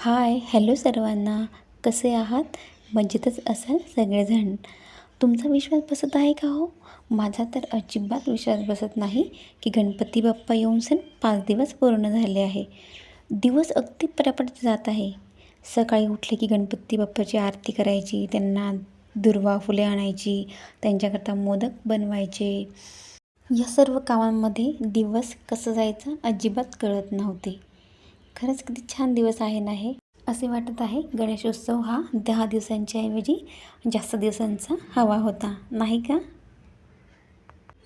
Hi hello सर्वांना. कसे आहात? मजेतच असाल सगळेजण. तुमचा विश्वास बसत आहे का हो? माझा तर अजिबात विश्वास बसत नाही की गणपती बाप्पा येऊन सण पाच दिवस पूर्ण झाले आहे. दिवस अगदी पटापट जात आहे. सकाळी उठले की गणपती बाप्पाची आरती करायची त्यांना दुर्वा फुले आणायची त्यांच्याकरता मोदक बनवायचे. या सर्व कामांमध्ये दिवस कसं जायचं अजिबात कळत नव्हते. खरंच किती छान दिवस आहे ना हे असे वाटत आहे. गणेशोत्सव हा दहा दिवसांच्या ऐवजी जास्त दिवसांचा हवा होता. नाही का?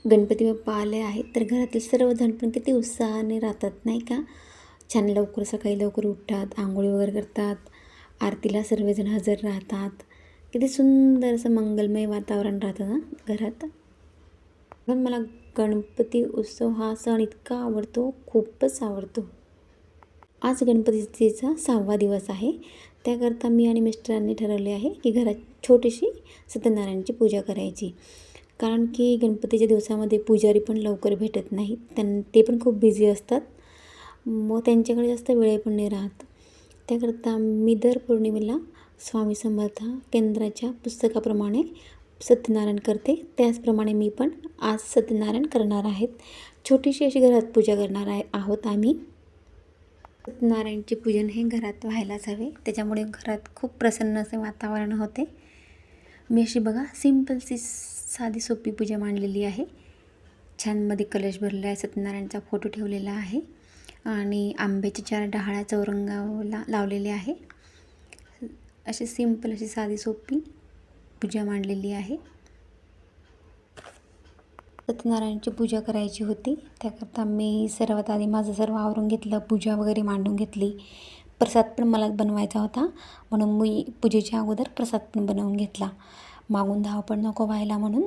गणपती बाप्पा आले आहेत तर घरातील सर्वजण पण किती उत्साहाने राहतात नाही का? छान लवकर सकाळी लवकर उठतात आंघोळी वगैरे करतात आरतीला सर्वजण हजर राहतात. किती सुंदर असं मंगलमय वातावरण राहतं ना घरात. म्हणून मला गणपती उत्सव हा सण इतका आवडतो खूपच आवडतो. आज गणपतीचा सहावा दिवस आहे. त्याकरता मी आणि मिस्टरांनी ठरवले आहे की घरात छोटीशी सत्यनारायणची पूजा करायची. कारण की गणपतीच्या दिवसामध्ये पुजारी पण लवकर भेटत नाहीत. त्यां ते पण खूप बिझी असतात. मग त्यांच्याकडे जास्त वेळ पण नाही राहत. त्याकरता मी दर पौर्णिमेला स्वामी समर्थ केंद्राच्या पुस्तकाप्रमाणे सत्यनारायण करते. त्याचप्रमाणे मी पण आज सत्यनारायण करणार आहेत. छोटीशी अशी घरात पूजा करणार आहे आहोत आम्ही. सत्यनारायणचे पूजन हे घरात व्हायलाच हवे. त्याच्यामुळे घरात खूप प्रसन्न असे वातावरण होते. मी अशी बघा सिम्पलची साधी सोपी पूजा मांडलेली आहे. छानमध्ये कलश भरलेला आहे सत्यनारायणचा फोटो ठेवलेला आहे आणि आंब्याचे चार डहाळ्या चौरंगाला लावलेले आहे. अशी सिंपल अशी साधी सोपी पूजा मांडलेली आहे. सत्यनारायणची पूजा करायची होती. त्याकरता मी सर्वात आधी माझं सर्व आवरून घेतलं पूजा वगैरे मांडून घेतली. प्रसाद पण मला बनवायचा होता. म्हणून मी पूजेच्या अगोदर प्रसाद पण बनवून घेतला. मागून धावपळ नको व्हायला म्हणून.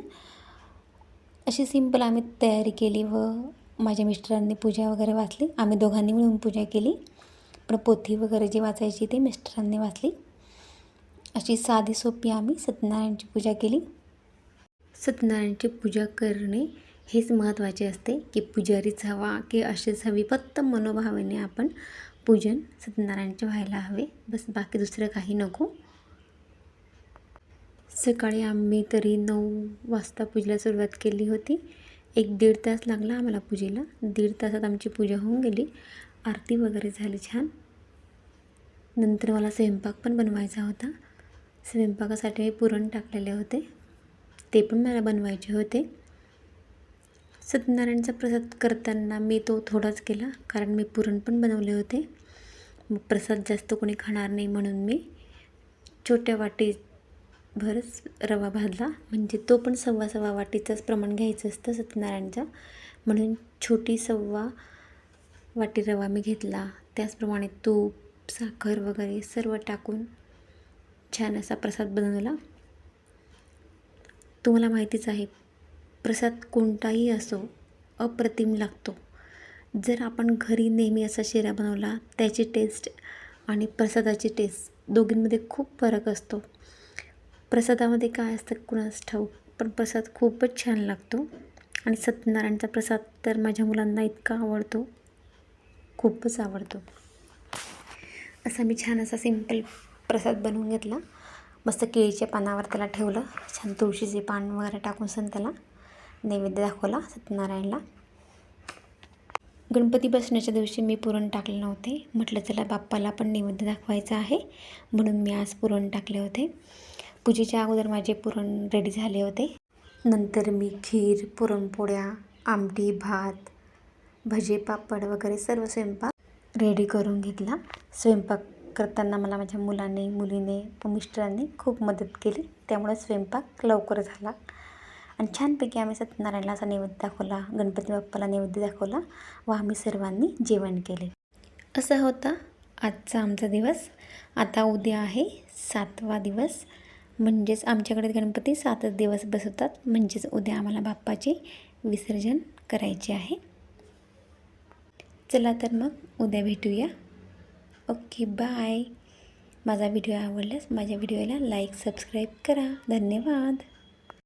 अशी सिंपल आम्ही तयारी केली व माझ्या मिस्टरांनी पूजा वगैरे वाचली. आम्ही दोघांनी मिळून पूजा केली. पण पोथी वगैरे जी वाचायची ते मिस्टरांनी वाचली. अशी साधी सोपी आम्ही सत्यनारायणची पूजा केली. सत्यनारायणची पूजा करणे हेच महत्त्वाचे असते की पुजारीच हवा की असेच हवी फक्त मनोभावाने आपण पूजन सत्यनारायणचे व्हायला हवे. बस बाकी दुसरं काही नको. सकाळी आम्ही तरी नऊ वाजता पूजेला सुरुवात केली होती. एक दीड तास लागला आम्हाला पूजेला. दीड तासात आमची पूजा होऊन गेली. आरती वगैरे झाली छान. नंतर मला स्वयंपाक पण बनवायचा होता. स्वयंपाकासाठी पुरण टाकलेले होते. ते पण मला बनवायचे होते. सत्यनारायणचा प्रसाद करताना मी तो थोडाच केला कारण मी पुरण पण बनवले होते. मग प्रसाद जास्त कोणी खाणार नाही म्हणून मी छोट्या वाटीभरच रवा भाजला. म्हणजे तो पण सव्वा सव्वा वाटीचंच प्रमाण घ्यायचं असतं सत्यनारायणचा म्हणून छोटी सव्वा वाटी रवा मी घेतला. त्याचप्रमाणे तूप साखर वगैरे सर्व टाकून छान असा प्रसाद बनवला. तुम्हाला माहितीच आहे प्रसाद कोणताही असो अप्रतिम लागतो. जर आपण घरी नेहमी असा शिरा बनवला त्याची टेस्ट आणि प्रसादाची टेस्ट दोघींमध्ये खूप फरक असतो. प्रसादामध्ये काय असतं कुणास ठाऊक पण प्रसाद खूपच छान लागतो. आणि सत्यनारायणचा प्रसाद तर माझ्या मुलांना इतका आवडतो खूपच आवडतो. असा मी छान असा सिंपल प्रसाद बनवून घेतला. मस्त केळीच्या पानावर त्याला ठेवलं. छान तुळशीचे पान वगैरे टाकून सण त्याला नैवेद्य दाखवला सत्यनारायणला. गणपती बसण्याच्या दिवशी मी पुरण टाकले नव्हते. म्हटलं चला बाप्पाला पण नैवेद्य दाखवायचं आहे. म्हणून मी आज पुरण टाकले होते. पूजेच्या अगोदर माझे पुरण रेडी झाले होते. नंतर मी खीर पुरणपोळ्या आमटी भात भजे पापड वगैरे सर्व स्वयंपाक रेडी करून घेतला. स्वयंपाक करताना मला माझ्या मुलाने मुलीने व मिस्टरांनी खूप मदत केली. त्यामुळे स्वयंपाक लवकर झाला. आणि छानपैकी आम्ही सत्यनारायणला असा नैवेद्य दाखवला गणपती बाप्पाला नैवेद्य दाखवला व आम्ही सर्वांनी जेवण केले. असा होता आजचा आमचा दिवस. आता उद्या आहे सातवा दिवस. म्हणजेच आमच्याकडे गणपती सातच दिवस बसवतात. म्हणजेच उद्या आम्हाला बाप्पाचे विसर्जन करायचे आहे. चला तर मग उद्या भेटूया. Okay bye. माझा व्हिडिओ आवडल्यास माझ्या व्हिडिओला लाईक सबस्क्राईब करा. धन्यवाद.